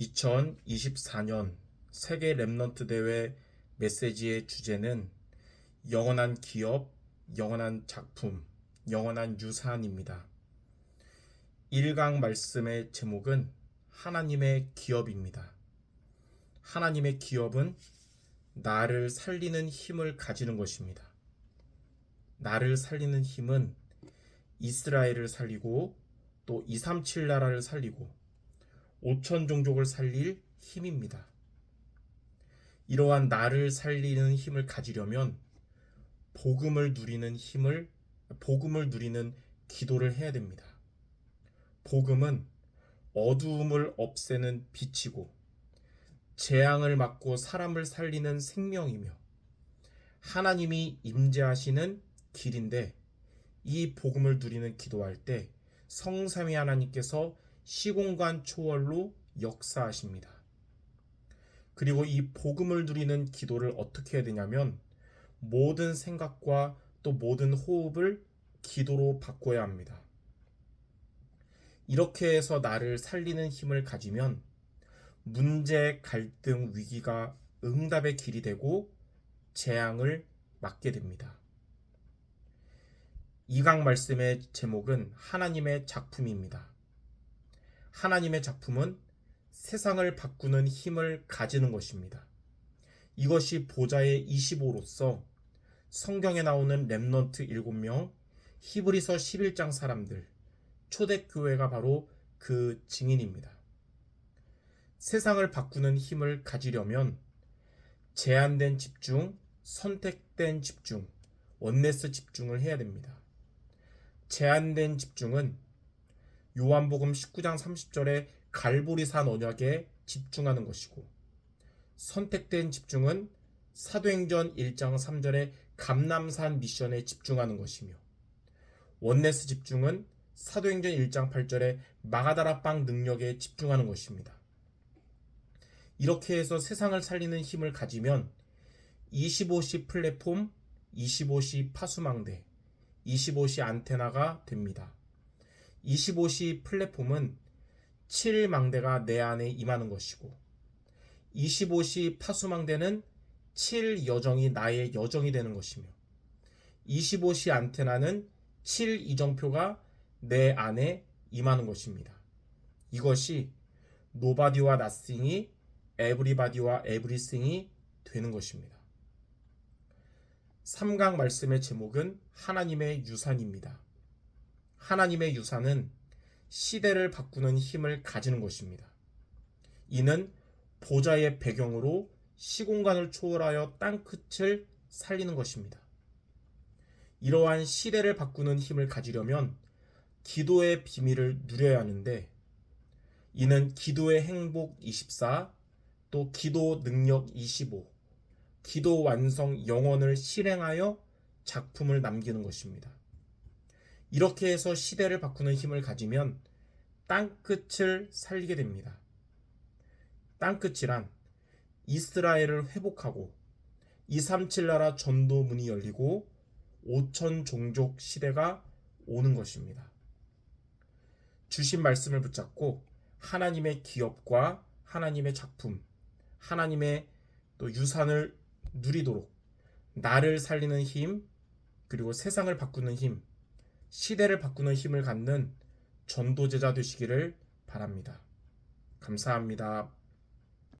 2024년 세계 랩넌트 대회 메시지의 주제는 영원한 기업, 영원한 작품, 영원한 유산입니다. 1강 말씀의 제목은 하나님의 기업입니다. 하나님의 기업은 나를 살리는 힘을 가지는 것입니다. 나를 살리는 힘은 이스라엘을 살리고 또 237 나라를 살리고 5천 종족을 살릴 힘입니다. 이러한 나를 살리는 힘을 가지려면 복음을 누리는 힘을 복음을 누리는 기도를 해야 됩니다. 복음은 어두움을 없애는 빛이고 재앙을 막고 사람을 살리는 생명이며 하나님이 임재하시는 길인데 이 복음을 누리는 기도할 때 성삼위 하나님께서 시공간 초월로 역사하십니다. 그리고 이 복음을 누리는 기도를 어떻게 해야 되냐면 모든 생각과 또 모든 호흡을 기도로 바꿔야 합니다. 이렇게 해서 나를 살리는 힘을 가지면 문제, 갈등, 위기가 응답의 길이 되고 재앙을 막게 됩니다. 이강 말씀의 제목은 하나님의 작품입니다. 하나님의 작품은 세상을 바꾸는 힘을 가지는 것입니다. 이것이 보좌의 25로서 성경에 나오는 랩넌트 7명, 히브리서 11장 사람들, 초대교회가 바로 그 증인입니다. 세상을 바꾸는 힘을 가지려면 제한된 집중, 선택된 집중, 원네스 집중을 해야 됩니다. 제한된 집중은 요한복음 19장 30절에 갈보리산 언약에 집중하는 것이고 선택된 집중은 사도행전 1장 3절에 감남산 미션에 집중하는 것이며 원네스 집중은 사도행전 1장 8절에 마가다라 빵 능력에 집중하는 것입니다. 이렇게 해서 세상을 살리는 힘을 가지면 25시 플랫폼, 25시 파수망대, 25시 안테나가 됩니다. 25시 플랫폼은 7망대가 내 안에 임하는 것이고 25시 파수망대는 7 여정이 나의 여정이 되는 것이며 25시 안테나는 7 이정표가 내 안에 임하는 것입니다. 이것이 노바디와 나싱이 에브리바디와 에브리싱이 되는 것입니다. 3강 말씀의 제목은 하나님의 유산입니다. 하나님의 유산은 시대를 바꾸는 힘을 가지는 것입니다. 이는 보좌의 배경으로 시공간을 초월하여 땅끝을 살리는 것입니다. 이러한 시대를 바꾸는 힘을 가지려면 기도의 비밀을 누려야 하는데 이는 기도의 행복 24, 또 기도 능력 25, 기도 완성 영원을 실행하여 작품을 남기는 것입니다. 이렇게 해서 시대를 바꾸는 힘을 가지면 땅끝을 살리게 됩니다. 땅끝이란 이스라엘을 회복하고 237 나라 전도 문이 열리고 5천 종족 시대가 오는 것입니다. 주신 말씀을 붙잡고 하나님의 기업과 하나님의 작품, 하나님의 또 유산을 누리도록 나를 살리는 힘, 그리고 세상을 바꾸는 힘, 시대를 바꾸는 힘을 갖는 전도제자 되시기를 바랍니다. 감사합니다.